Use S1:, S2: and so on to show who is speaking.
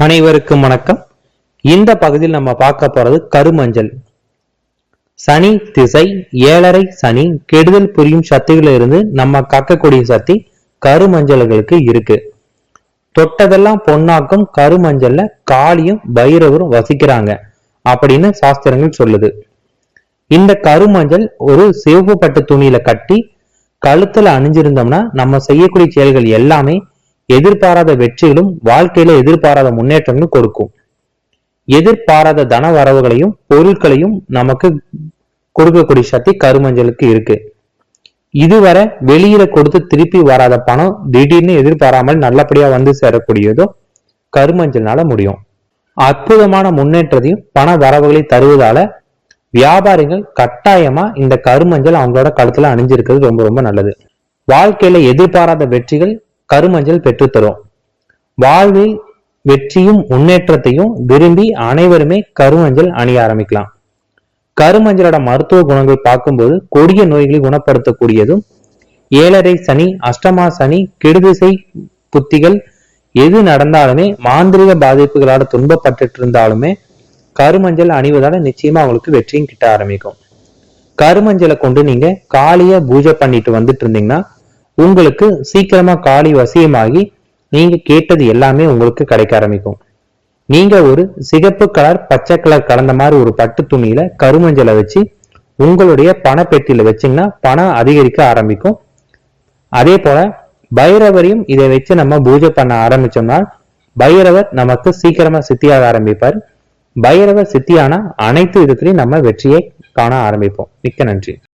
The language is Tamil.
S1: அனைவருக்கும் வணக்கம். இந்த பகுதியில் நம்ம பார்க்க போறது கருமஞ்சள். சனி திசை ஏழரை சனி கெடுதல் புரியும் சக்திகளில் இருந்து நம்ம காக்கக்கூடிய சக்தி கருமஞ்சள்களுக்கு இருக்கு. தொட்டதெல்லாம் பொன்னாக்கும் கருமஞ்சள்ல காளியும் பைரவரும் வசிக்கிறாங்க அப்படின்னு சாஸ்திரங்கள் சொல்லுது. இந்த கருமஞ்சள் ஒரு சிவப்பு பட்டு துணியில கட்டி கழுத்துல அணிஞ்சிருந்தோம்னா நம்ம செய்யக்கூடிய செயல்கள் எல்லாமே எதிர்பாராத வெற்றிகளும் வாழ்க்கையில எதிர்பாராத முன்னேற்றங்களும் கொடுக்கும். எதிர்பாராத தன வரவுகளையும் பொருட்களையும் நமக்கு கொடுக்கக்கூடிய சக்தி கருமஞ்சளுக்கு இருக்கு. இதுவரை வெளியில கொடுத்து திருப்பி வராத பணம் திடீர்னு எதிர்பாராமல் நல்லபடியா வந்து சேரக்கூடியதோ கருமஞ்சள்னால முடியும். அற்புதமான முன்னேற்றத்தையும் பண வரவுகளை தருவதால வியாபாரிகள் கட்டாயமா இந்த கருமஞ்சள் அவங்களோட கழுத்துல அணிஞ்சிருக்கிறது ரொம்ப ரொம்ப நல்லது. வாழ்க்கையில எதிர்பாராத வெற்றிகள் கருமஞ்சள் பெற்றுத்தரும். வாழ்வில் வெற்றியும் முன்னேற்றத்தையும் விரும்பி அனைவருமே கருமஞ்சள் அணிய ஆரம்பிக்கலாம். கருமஞ்சளோட மருத்துவ குணங்கள் பார்க்கும்போது கொடிய நோய்களை குணப்படுத்தக்கூடியதும் ஏழரை சனி அஷ்டமா சனி கெடுதிசை புத்திகள் எது நடந்தாலுமே மாந்திரிக பாதிப்புகளால துன்பப்பட்டுட்டு இருந்தாலுமே கருமஞ்சள் அணிவதால நிச்சயமா அவங்களுக்கு வெற்றியும் கிட்ட ஆரம்பிக்கும். கருமஞ்சளை கொண்டு நீங்க காளிய பூஜை பண்ணிட்டு வந்துட்டு இருந்தீங்கன்னா உங்களுக்கு சீக்கிரமா காலி வசியமாகி நீங்க கேட்டது எல்லாமே உங்களுக்கு கிடைக்க ஆரம்பிக்கும். நீங்க ஒரு சிகப்பு கலர் பச்சை கலர் கலந்த மாதிரி ஒரு பட்டு துணியில கருமஞ்சளை வச்சு உங்களுடைய பணப்பெட்டியில வச்சீங்கன்னா பணம் அதிகரிக்க ஆரம்பிக்கும். அதே போல பைரவரையும் இதை வச்சு நம்ம பூஜை பண்ண ஆரம்பிச்சோம்னா பைரவர் நமக்கு சீக்கிரமா சித்தியாக ஆரம்பிப்பார். பைரவர் சித்தியானா அனைத்து விதத்திலையும் நம்ம வெற்றியை காண ஆரம்பிப்போம். மிக்க நன்றி.